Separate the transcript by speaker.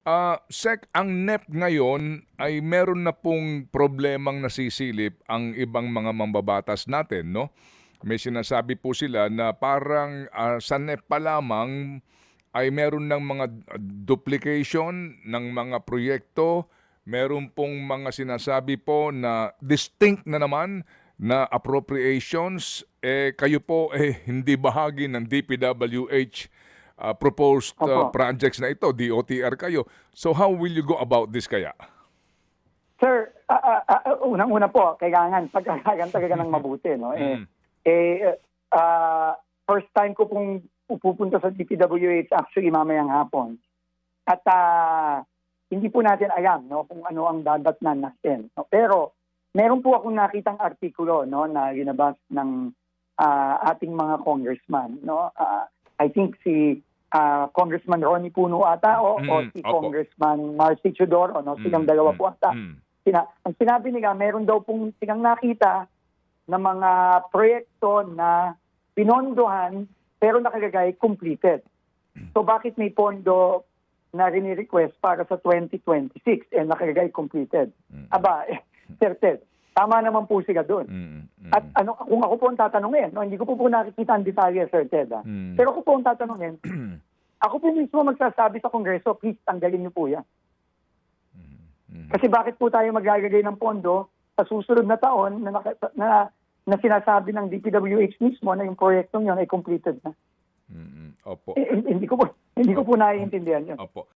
Speaker 1: Ah, Sec, ang NEP ngayon ay meron na pong problemang nasisilip ang ibang mga mambabatas natin, no? May sinasabi po sila na parang ah, sa NEP pa lamang ay meron ng mga duplication ng mga proyekto, meron pong mga sinasabi po na distinct na naman na appropriations, eh kayo po eh hindi bahagi ng DPWH uh, proposed uh,
Speaker 2: Opo.
Speaker 1: projects na ito, DOTR kayo. So how will you go about this kaya?
Speaker 2: Sir, ah, ah, ah, unang-una po, kailangan pagkakagan talaga ng mabuti. No? Eh,
Speaker 1: Mm.
Speaker 2: eh, ah, first time ko pong pupunta sa DPWH actually mamayang hapon. At ah, hindi po natin alam no, kung ano ang dadatnan natin. No? Pero meron po akong nakitang artikulo no, na linabas ng ah, ating mga congressman. No? Ah, I think si ah, Congressman Ronnie Puno ata o, o
Speaker 1: Mm,
Speaker 2: si
Speaker 1: opo.
Speaker 2: Congressman Marcy Chodoro. No? Silang
Speaker 1: Mm,
Speaker 2: dalawa
Speaker 1: mm,
Speaker 2: po ata
Speaker 1: mm.
Speaker 2: sina, ang sinabi nila, meron daw pong silang nakita na mga proyekto na pinondohan pero nakalagay completed. So bakit may pondo na rini-request para sa 2026 and nakalagay completed? Aba, eh, Sir Ted, tama naman po sila doon.
Speaker 1: Mm, mm,
Speaker 2: At ano, kung ako po ang tatanungin, no, hindi ko po po nakikita ang detalye, Sir Ted. ah.
Speaker 1: Mm.
Speaker 2: Pero ako po ang tatanungin, ako po mismo magsasabi sa Kongreso, please, tanggalin niyo po yan.
Speaker 1: mm.
Speaker 2: Kasi bakit po tayo maglalagay ng pondo sa susunod na taon na, naka- na, na sinasabi ng DPWH mismo na yung proyektong yun ay completed na.
Speaker 1: Mm, mm. Opo.
Speaker 2: Eh, hindi ko po hindi ko po naiintindihan yun.
Speaker 1: Opo.